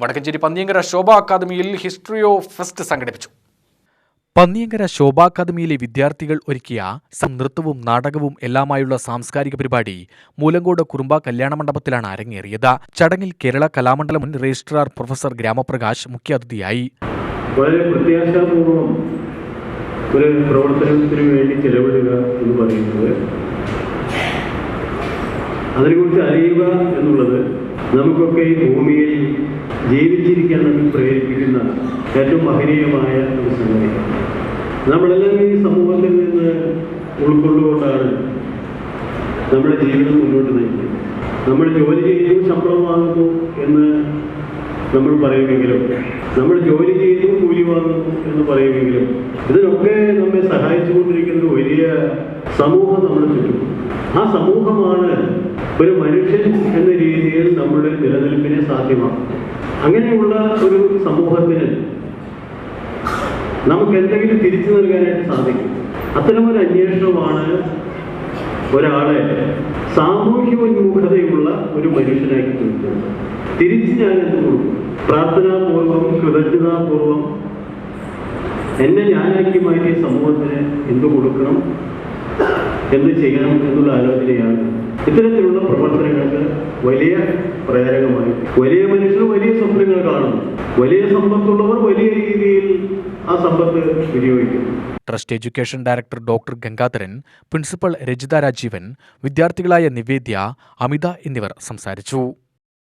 വടക്കഞ്ചേരി പന്നിയങ്കര ശോഭ അക്കാദമിയിൽ history of fest സംഘടിപ്പിച്ചു. പന്നിയങ്കര ശോഭ അക്കാദമിയിലെ വിദ്യാർത്ഥികൾ ഒരുക്കിയ നൃത്തവും നാടകവും എല്ലാമായുള്ള സാംസ്കാരിക പരിപാടി മൂലങ്കോട് കുറുമ്പ കല്യാണ മണ്ഡപത്തിലാണ് അരങ്ങേറിയത്. ചടങ്ങിൽ കേരള കലാമണ്ഡലം മുൻ രജിസ്ട്രാർ പ്രൊഫസർ ഗ്രാമപ്രകാശ് മുഖ്യാതിഥിയായി. വളരെ പ്രത്യാശാപൂർവം ഒരു പ്രവർത്തനത്തിന് വേണ്ടി ചെലവിടുക എന്ന് പറയുന്നത് അതിനെക്കുറിച്ച് അറിയുക എന്നുള്ളത് നമുക്കൊക്കെ ഈ ഭൂമിയിൽ ജീവിച്ചിരിക്കാൻ നമുക്ക് പ്രേരിപ്പിക്കുന്ന ഏറ്റവും മഹനീയമായ ഒരു സംഗതിയാണ് നമ്മളെല്ലാം ഈ സമൂഹത്തിൽ നിന്ന് ഉൾക്കൊണ്ടുകൊണ്ടാണ് നമ്മുടെ ജീവിതം മുന്നോട്ട് നയിക്കുന്നത്. നമ്മൾ ജോലി ചെയ്തു ശമ്പളം വാങ്ങുന്നു എന്ന് നമ്മൾ പറയുമെങ്കിലും നമ്മൾ ജോലി ചെയ്തു കൂലി വാങ്ങുന്നു എന്ന് പറയുമെങ്കിലും ഇതിനൊക്കെ നമ്മെ സഹായിച്ചുകൊണ്ടിരിക്കുന്ന വലിയ സമൂഹം നമ്മുടെ ചുറ്റും. ആ സമൂഹമാണ് ഒരു മനുഷ്യൻ എന്ന രീതിയിൽ നമ്മുടെ നിലനിൽപ്പിനെ സാധ്യമാണ് അങ്ങനെയുള്ള ഒരു സമൂഹത്തിന് നമുക്ക് എന്തെങ്കിലും തിരിച്ചു നൽകാനായിട്ട് സാധിക്കും. അത്തരമൊരു അന്വേഷണമാണ് ഒരാളെ സാമൂഹ്യോന്മുഖതയുള്ള ഒരു മനുഷ്യനാക്കി തീർക്കുന്നത്. തിരിച്ച് ഞാൻ എന്ത് കൊടുക്കും? പ്രാർത്ഥനാപൂർവം കൃതജ്ഞതാപൂർവം എന്നെ ഞാനാക്കി മാറ്റിയ സമൂഹത്തിന് എന്തു കൊടുക്കണം? എന്ത് ചെയ്യണം എന്നുള്ള ആലോചനയാണ് ഇത്തരത്തിലുള്ള പ്രവർത്തനങ്ങൾക്ക് വലിയ പ്രേരകമായി. വലിയ മനുഷ്യർ വലിയ സ്വപ്നങ്ങൾ കാണുന്നു. വലിയ സമ്പത്തുള്ളവർ വലിയ രീതിയിൽ ആ സമ്പത്ത് വിനിയോഗിക്കുന്നു. Trust education director doctor Gangadharan principal Rajitha Rajeevan വിദ്യാർത്ഥികളായ Nivedya അമിത എന്നിവർ സംസാരിച്ചു.